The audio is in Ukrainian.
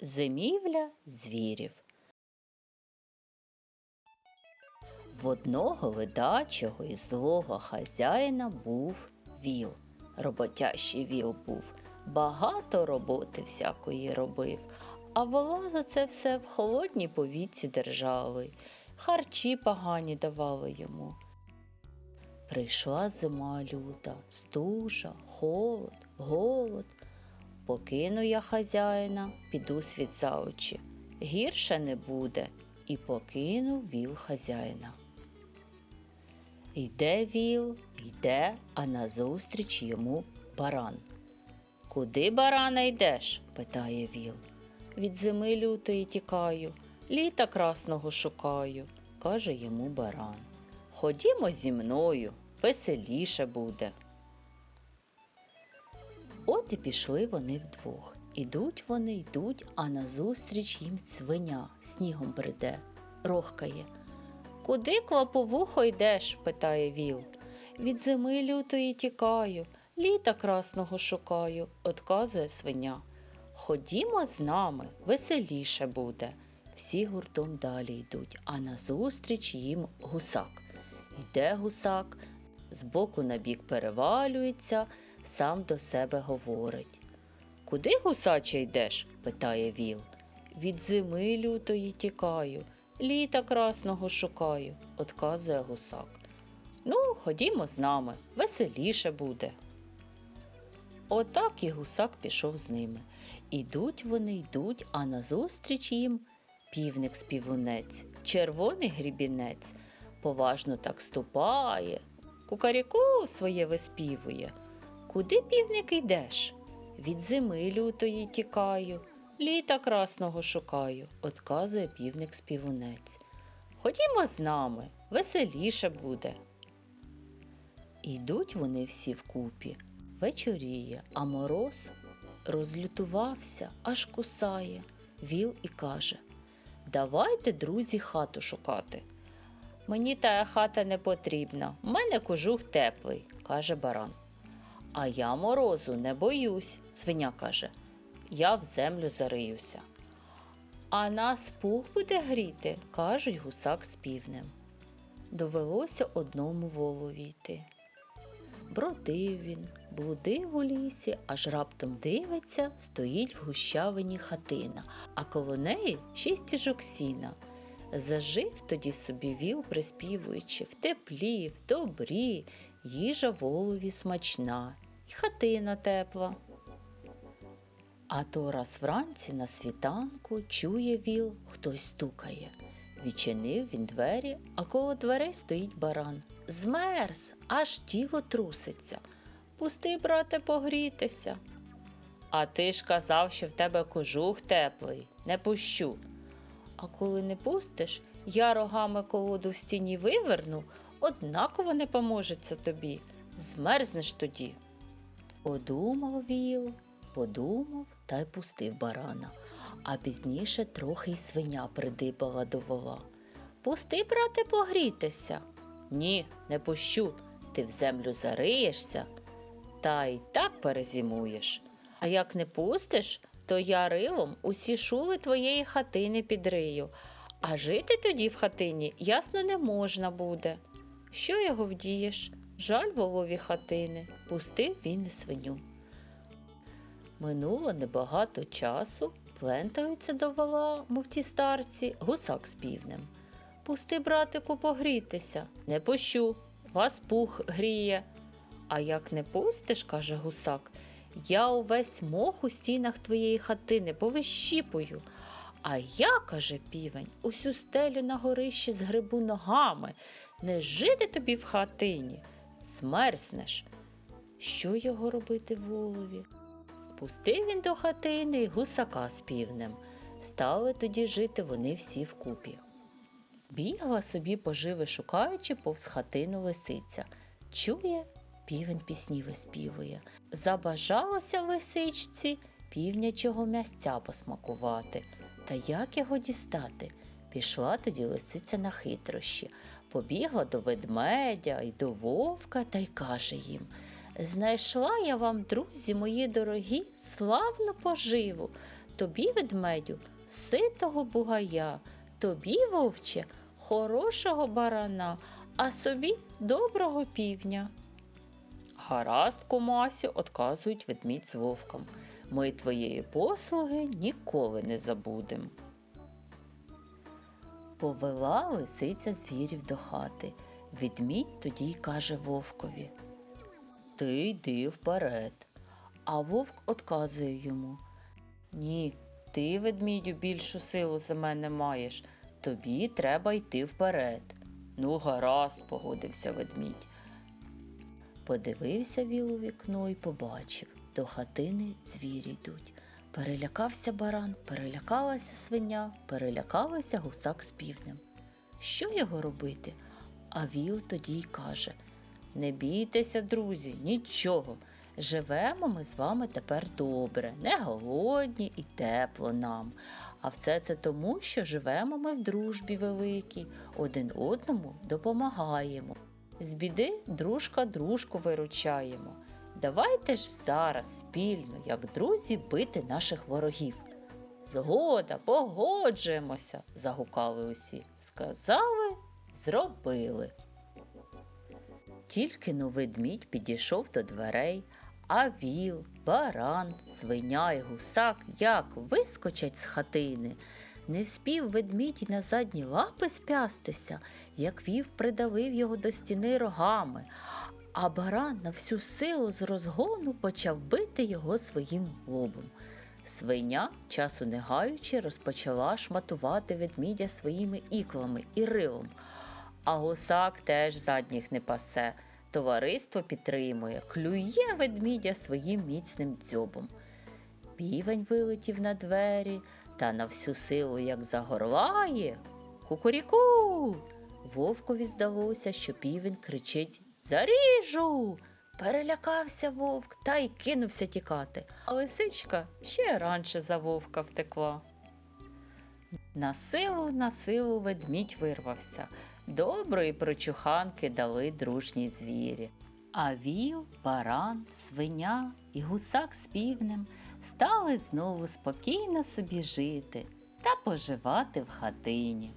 Зимівля звірів. В одного ледачого і злого хазяїна був віл. Роботящий віл був. Багато роботи всякої робив, а вола за це все в холодній повітці держали, харчі погані давали йому. Прийшла зима люта, стужа, холод, голод. Покину я хазяїна, піду світ за очі. Гірше не буде, і покинув віл хазяїна. Йде віл, йде, а назустріч йому баран. Куди барана йдеш? питає віл. Від зими лютої тікаю, літа красного шукаю, каже йому баран. Ходімо зі мною, веселіше буде. От і пішли вони вдвох. Ідуть вони, йдуть, а назустріч їм свиня снігом бреде, рохкає. Куди клоповухо йдеш? питає віл. Від зими лютої тікаю, літа красного шукаю, отказує свиня. Ходімо з нами, веселіше буде. Всі гуртом далі йдуть, а назустріч їм гусак. Йде гусак, збоку на бік перевалюється, сам до себе говорить. Куди гусаче йдеш? питає віл. Від зими лютої тікаю, літа красного шукаю, отказує гусак. Ну, ходімо з нами, веселіше буде. Отак і гусак пішов з ними. Ідуть вони, йдуть, а назустріч їм півник співунець, червоний грібінець, поважно так ступає, кукаряку своє виспівує. Куди півник йдеш? Від зими лютої тікаю, літа красного шукаю, отказує півник співунець. Ходімо з нами, веселіше буде. Йдуть вони всі вкупі. Вечоріє, а мороз розлютувався, аж кусає. Віл і каже Давайте, друзі, хату шукати. Мені тая хата не потрібна, в мене кожух теплий, каже баран. А я морозу не боюсь, свиня каже. Я в землю зариюся. А нас пух буде гріти, кажуть гусак з півнем. Довелося одному волові йти. Бродив він, блудив у лісі, аж раптом дивиться, стоїть в гущавині хатина, а коло неї шість стіжок сіна. Зажив тоді собі віл, приспівуючи в теплі, в добрі, їжа волові смачна, і хатина тепла. А то раз вранці на світанку чує віл, хтось стукає. Відчинив він двері, а коло дверей стоїть баран. Змерз, аж тіло труситься. Пусти, брате, погрітися. А ти ж казав, що в тебе кожух теплий, не пущу. А коли не пустиш, я рогами колоду в стіні виверну, однаково не поможеться тобі. Змерзнеш тоді. Подумав віл, подумав та й пустив барана, а пізніше трохи й свиня придибала до вола. Пусти, брате, погрітися. Ні, не пущу. Ти в землю зариєшся, та й так перезимуєш. А як не пустиш, то я рилом усі шули твоєї хатини підрию, а жити тоді в хатині ясно не можна буде. Що його вдієш? Жаль волові хатини, пустив він свиню. Минуло небагато часу, плентаються до вола, мов ті старці, гусак з півнем. Пусти, братику, погрітися, не пущу, вас пух гріє. А як не пустиш, каже гусак, я увесь мох у стінах твоєї хатини повищіпую. А я, каже півень, усю стелю на горищі згребу ногами, не жити тобі в хатині, змерзнеш. Що його робити волові? Пустив він до хатини й гусака з півнем. Стали тоді жити вони всі вкупі. Бігла собі поживи шукаючи повз хатину лисиця. Чує, півень пісні виспівує. Забажалося лисичці півнячого м'ясця посмакувати. Та як його дістати? Пішла тоді лисиця на хитрощі, побігла до ведмедя й до вовка та й каже їм Знайшла я вам, друзі мої дорогі, славну поживу. тобі, ведмедю, ситого бугая, тобі, вовче, хорошого барана, а собі доброго півня. Гаразд, кумасю, отказують ведмідь з вовком. Ми твоєї послуги ніколи не забудем. Повела лисиця звірів до хати. Відмідь тоді й каже вовкові. Ти йди вперед. А вовк отказує йому. Ні, ти, ведмідю, більшу силу за мене маєш. Тобі треба йти вперед. Ну, гаразд, погодився ведмідь. Подивився віл у вікно і побачив, до хатини звірі йдуть. Перелякався баран, перелякалася свиня, перелякалася гусак з півнем. Що його робити? А віл тоді й каже: Не бійтеся, друзі, нічого. Живемо ми з вами тепер добре, не голодні і тепло нам. А все це тому, що живемо ми в дружбі великій, один одному допомагаємо. З біди дружка дружку виручаємо. Давайте ж зараз спільно, як друзі, бити наших ворогів. Згода, погоджуємося, загукали усі. Сказали, зробили. Тільки но ведмідь підійшов до дверей, а віл, баран, свиня і гусак як вискочать з хатини. Не вспів ведмідь і на задні лапи спястися, як вів придавив його до стіни рогами, а баран на всю силу з розгону почав бити його своїм лобом. Свиня, часу не гаючи, розпочала шматувати ведмідя своїми іклами і рилом. А гусак теж задніх не пасе. Товариство підтримує, клює ведмідя своїм міцним дзьобом. Півень вилетів на двері та на всю силу як загорлає. Кукуріку. Вовкові здалося, що півень кричить Заріжу. Перелякався вовк та й кинувся тікати, а лисичка ще раніше за вовка втекла. На силу, на силу ведмідь вирвався. Доброї прочуханки дали дружні звірі. А віл, баран, свиня і гусак з півнем стали знову спокійно собі жити та поживати в хатині.